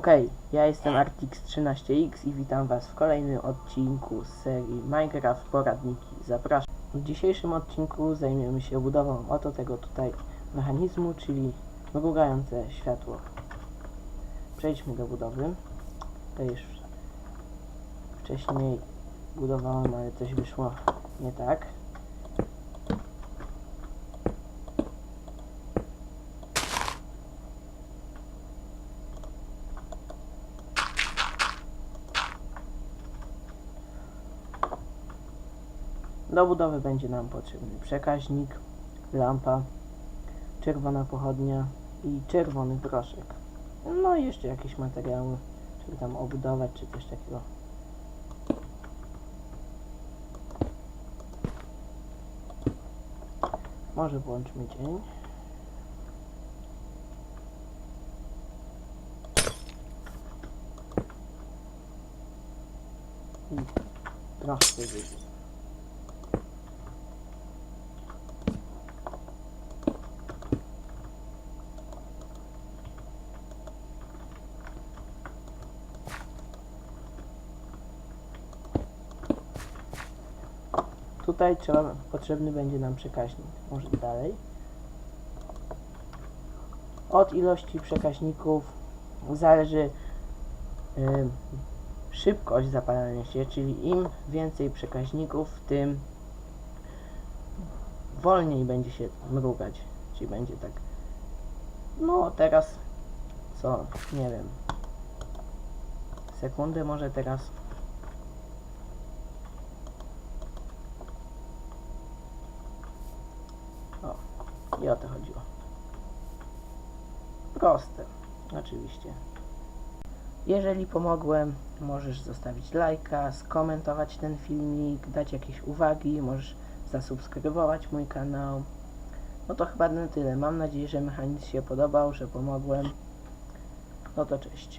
Okej, ja jestem Artix13x i witam Was w kolejnym odcinku z serii Minecraft Poradniki. Zapraszam. W dzisiejszym odcinku zajmiemy się budową oto tego tutaj mechanizmu, czyli mrugające światło. Przejdźmy do budowy. To już wcześniej budowałem, ale coś wyszło nie tak. Do budowy będzie nam potrzebny przekaźnik, lampa, czerwona pochodnia i czerwony proszek. No i jeszcze jakieś materiały, żeby tam obudować czy coś takiego. Może włączmy dzień. I troszkę wyżej. Tutaj trzeba, potrzebny będzie nam przekaźnik. Może dalej. Od ilości przekaźników zależy ym, szybkość zapalania się, czyli im więcej przekaźników, tym wolniej będzie się mrugać. Czyli będzie tak. No teraz co? Nie wiem. Sekundę może teraz. I o to chodziło. Proste, oczywiście. Jeżeli pomogłem, możesz zostawić lajka, skomentować ten filmik, dać jakieś uwagi, możesz zasubskrybować mój kanał. No to chyba na tyle. Mam nadzieję, że mechanizm się podobał, że pomogłem. No to cześć.